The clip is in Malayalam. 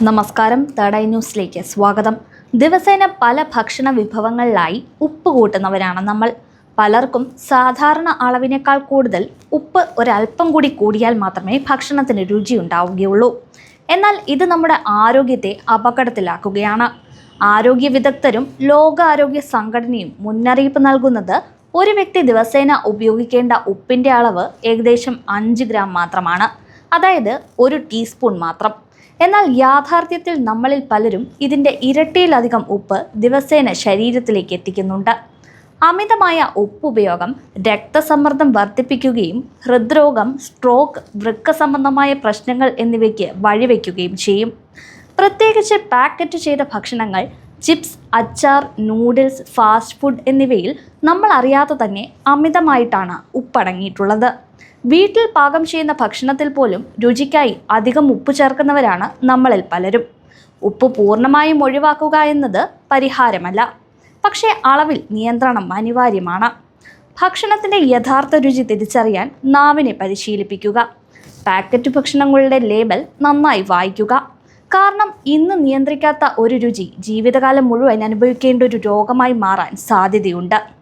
നമസ്കാരം ഐ ന്യൂസിലേക്ക് സ്വാഗതം. ദിവസേന പല ഭക്ഷണ വിഭവങ്ങളിലായി ഉപ്പ് കൂട്ടുന്നവരാണ് നമ്മൾ. പലർക്കും സാധാരണ അളവിനേക്കാൾ കൂടുതൽ ഉപ്പ് ഒരല്പം കൂടി കൂടിയാൽ മാത്രമേ ഭക്ഷണത്തിന് രുചി ഉണ്ടാവുകയുള്ളൂ. എന്നാൽ ഇത് നമ്മുടെ ആരോഗ്യത്തെ അപകടത്തിലാക്കുകയാണ്. ആരോഗ്യ വിദഗ്ധരും ലോകാരോഗ്യ സംഘടനയും മുന്നറിയിപ്പ് നൽകുന്നത് ഒരു വ്യക്തി ദിവസേന ഉപയോഗിക്കേണ്ട ഉപ്പിന്റെ അളവ് ഏകദേശം അഞ്ച് ഗ്രാം മാത്രമാണ്. അതായത് ഒരു ടീസ്പൂൺ മാത്രം. എന്നാൽ യാഥാർത്ഥ്യത്തിൽ നമ്മളിൽ പലരും ഇതിന്റെ ഇരട്ടിയിലധികം ഉപ്പ് ദിവസേന ശരീരത്തിലേക്ക് എത്തിക്കുന്നുണ്ട്. അമിതമായ ഉപ്പുപയോഗം രക്തസമ്മർദ്ദം വർദ്ധിപ്പിക്കുകയും ഹൃദ്രോഗം സ്ട്രോക്ക് വൃക്ക സംബന്ധമായ പ്രശ്നങ്ങൾ എന്നിവയ്ക്ക് വഴിവെക്കുകയും ചെയ്യും. പ്രത്യേകിച്ച് പാക്കറ്റ് ചെയ്ത ഭക്ഷണങ്ങൾ ചിപ്സ് അച്ചാർ നൂഡിൽസ് ഫാസ്റ്റ് ഫുഡ് എന്നിവയിൽ നമ്മൾ അറിയാതെ തന്നെ അമിതമായിട്ടാണ് ഉപ്പടങ്ങിയിട്ടുള്ളത് വീട്ടിൽ പാകം ചെയ്യുന്ന ഭക്ഷണത്തിൽ പോലും രുചിക്കായി അധികം ഉപ്പ് ചേർക്കുന്നവരാണ് നമ്മളിൽ പലരും. ഉപ്പ് പൂർണമായും ഒഴിവാക്കുക എന്നത് പരിഹാരമല്ല. പക്ഷേ അളവിൽ നിയന്ത്രണം അനിവാര്യമാണ്. ഭക്ഷണത്തിന്റെ യഥാർത്ഥ രുചി തിരിച്ചറിയാൻ നാവിനെ പരിശീലിപ്പിക്കുക. പാക്കറ്റ് ഭക്ഷണങ്ങളുടെ ലേബൽ നന്നായി വായിക്കുക. കാരണം ഇന്ന് നിയന്ത്രിക്കാത്ത ഒരു രുചി ജീവിതകാലം മുഴുവൻ അനുഭവിക്കേണ്ട ഒരു രോഗമായി മാറാൻ സാധ്യതയുണ്ട്.